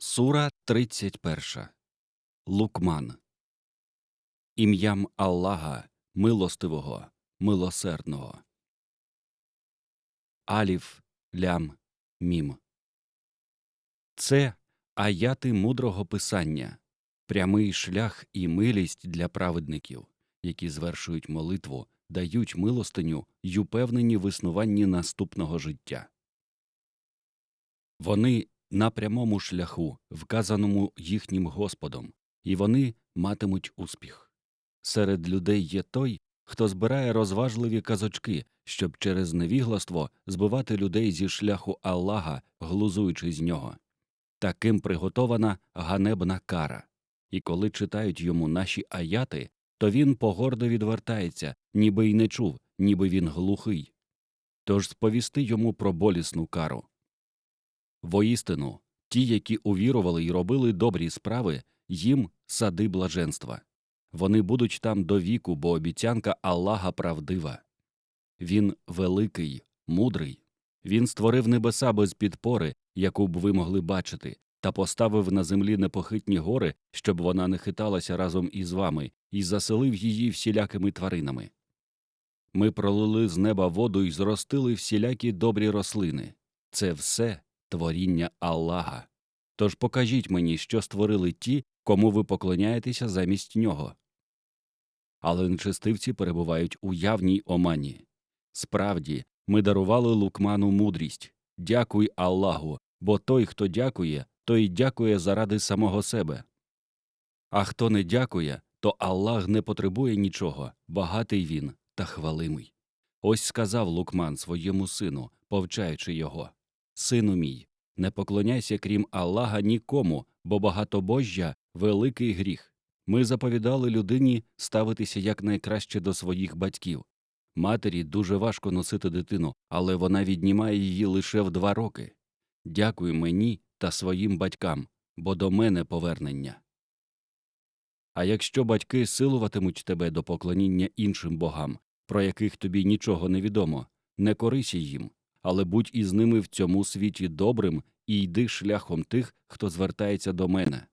Сура 31. Лукман. Ім'ям Аллаха, милостивого, милосердного. Аліф, лям, мім. Це аяти мудрого писання, прямий шлях і милість для праведників, які звершують молитву, дають милостиню й упевнені в існуванні наступного життя. Вони на прямому шляху, вказаному їхнім Господом, і вони матимуть успіх. Серед людей є той, хто збирає розважливі казочки, щоб через невігластво збивати людей зі шляху Аллаха, глузуючи з нього. Таким приготована ганебна кара. І коли читають йому наші аяти, то він погордо відвертається, ніби й не чув, ніби він глухий. Тож сповісти йому про болісну кару. Воістину, ті, які увірували й робили добрі справи, їм сади блаженства. Вони будуть там до віку, бо обіцянка Аллаха правдива. Він великий, мудрий. Він створив небеса без підпори, яку б ви могли бачити, та поставив на землі непохитні гори, щоб вона не хиталася разом із вами, і заселив її всілякими тваринами. Ми пролили з неба воду і зростили всілякі добрі рослини. Це все творіння Аллаха. Тож покажіть мені, що створили ті, кому ви поклоняєтеся замість нього. Але нечестивці перебувають у явній омані. Справді, ми дарували лукману мудрість. Дякуй Аллаху, бо той, хто дякує, той дякує заради самого себе. А хто не дякує, то Аллах не потребує нічого, багатий він та хвалимий. Ось сказав Лукман своєму сину, повчаючи його Сину мій, не поклоняйся крім Аллаха нікому, бо багатобожжя великий гріх. Ми заповідали людині ставитися якнайкраще до своїх батьків. Матері дуже важко носити дитину, але вона віднімає її лише в два роки. Дякуй мені та своїм батькам, бо до мене повернення. А якщо батьки силуватимуть тебе до поклоніння іншим богам, про яких тобі нічого не відомо, не корися їм, але будь із ними в цьому світі добрим і йди шляхом тих, хто звертається до мене.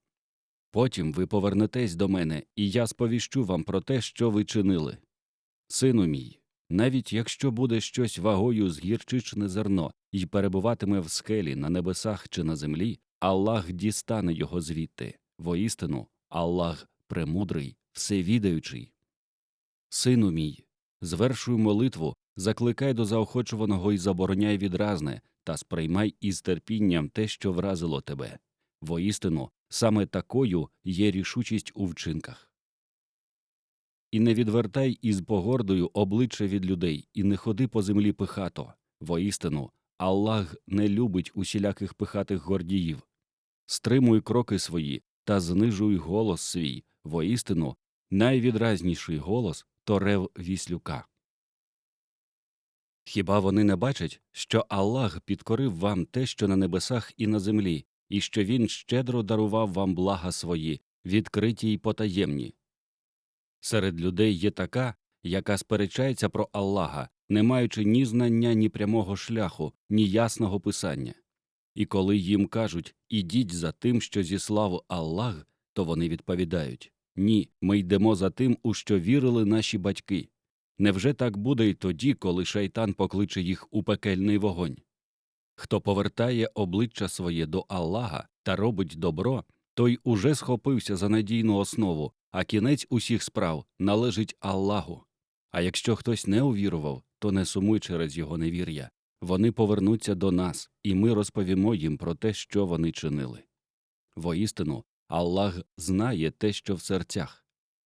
Потім ви повернетесь до мене, і я сповіщу вам про те, що ви чинили. Сину мій, навіть якщо буде щось вагою з гірчичне зерно і перебуватиме в скелі на небесах чи на землі, Аллах дістане його звідти. Воістину, Аллах премудрий, всевідаючий. Сину мій, звершуй молитву, закликай до заохочуваного і забороняй відразне, та сприймай із терпінням те, що вразило тебе. Воістину, саме такою є рішучість у вчинках. І не відвертай із погордою обличчя від людей, і не ходи по землі пихато. Воістину, Аллах не любить усіляких пихатих гордіїв. Стримуй кроки свої та знижуй голос свій, воістину, найвідразніший голос то рев віслюка. Хіба вони не бачать, що Аллах підкорив вам те, що на небесах і на землі, і що Він щедро дарував вам блага свої, відкриті й потаємні? Серед людей є така, яка сперечається про Аллаха, не маючи ні знання, ні прямого шляху, ні ясного писання. І коли їм кажуть ідіть за тим, що зіслав Аллах, то вони відповідають Ні, ми йдемо за тим, у що вірили наші батьки. Невже так буде й тоді, коли шайтан покличе їх у пекельний вогонь? Хто повертає обличчя своє до Аллаха та робить добро, той уже схопився за надійну основу, а кінець усіх справ належить Аллаху. А якщо хтось не увірував, то не сумуй через його невір'я. Вони повернуться до нас, і ми розповімо їм про те, що вони чинили. Воістину, Аллах знає те, що в серцях.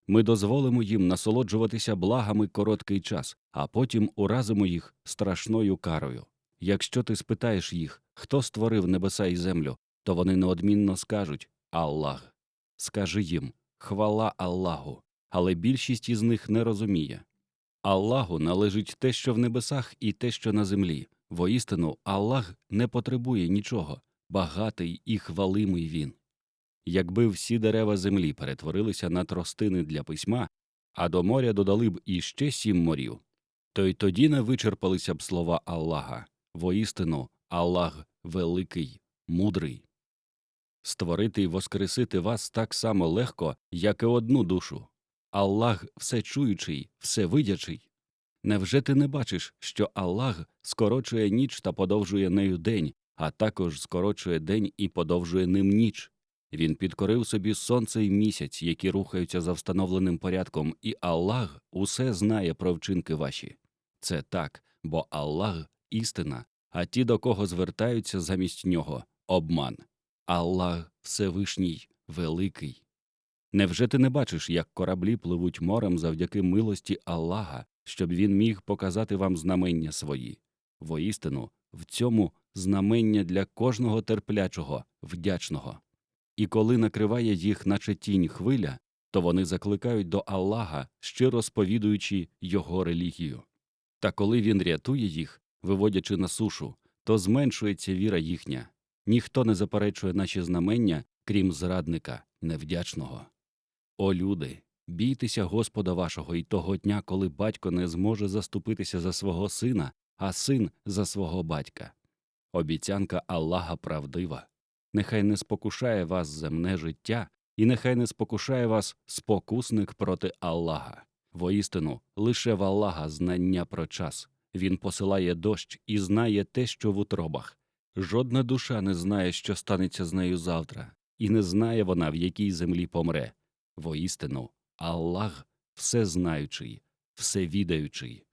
Ми дозволимо їм насолоджуватися благами короткий час, а потім уразимо їх страшною карою. Якщо ти спитаєш їх, хто створив небеса і землю, то вони неодмінно скажуть Аллах. Скажи їм хвала Аллаху, але більшість із них не розуміє. Аллаху належить те, що в небесах, і те, що на землі. Воістину, Аллах не потребує нічого, багатий і хвалимий він. Якби всі дерева землі перетворилися на тростини для письма, а до моря додали б іще сім морів, то й тоді не вичерпалися б слова Аллаха. Воістину, Аллах великий, мудрий. Створити й воскресити вас так само легко, як і одну душу. Аллах всечуючий, всевидячий. Невже ти не бачиш, що Аллах скорочує ніч та подовжує нею день, а також скорочує день і подовжує ним ніч? Він підкорив собі сонце і місяць, які рухаються за встановленим порядком, і Аллах усе знає про вчинки ваші. Це так, бо Аллах істина, а ті, до кого звертаються замість нього обман. Аллах Всевишній, великий. Невже ти не бачиш, як кораблі пливуть морем завдяки милості Аллаха, щоб він міг показати вам знамення свої? Воістину, в цьому знамення для кожного терплячого, вдячного. І коли накриває їх, наче тінь хвиля, то вони закликають до Аллаха, щиро сповідуючи його релігію. Та коли він рятує їх, виводячи на сушу, то зменшується віра їхня. Ніхто не заперечує наші знамення, крім зрадника, невдячного. О люди, бійтеся Господа вашого і того дня, коли батько не зможе заступитися за свого сина, а син за свого батька. Обіцянка Аллаха правдива. Нехай не спокушає вас земне життя, і нехай не спокушає вас спокусник проти Аллаха. Воістину, лише в Аллаха знання про час. Він посилає дощ і знає те, що в утробах. Жодна душа не знає, що станеться з нею завтра, і не знає вона, в якій землі помре. Воістину, Аллах всезнаючий, всевідаючий.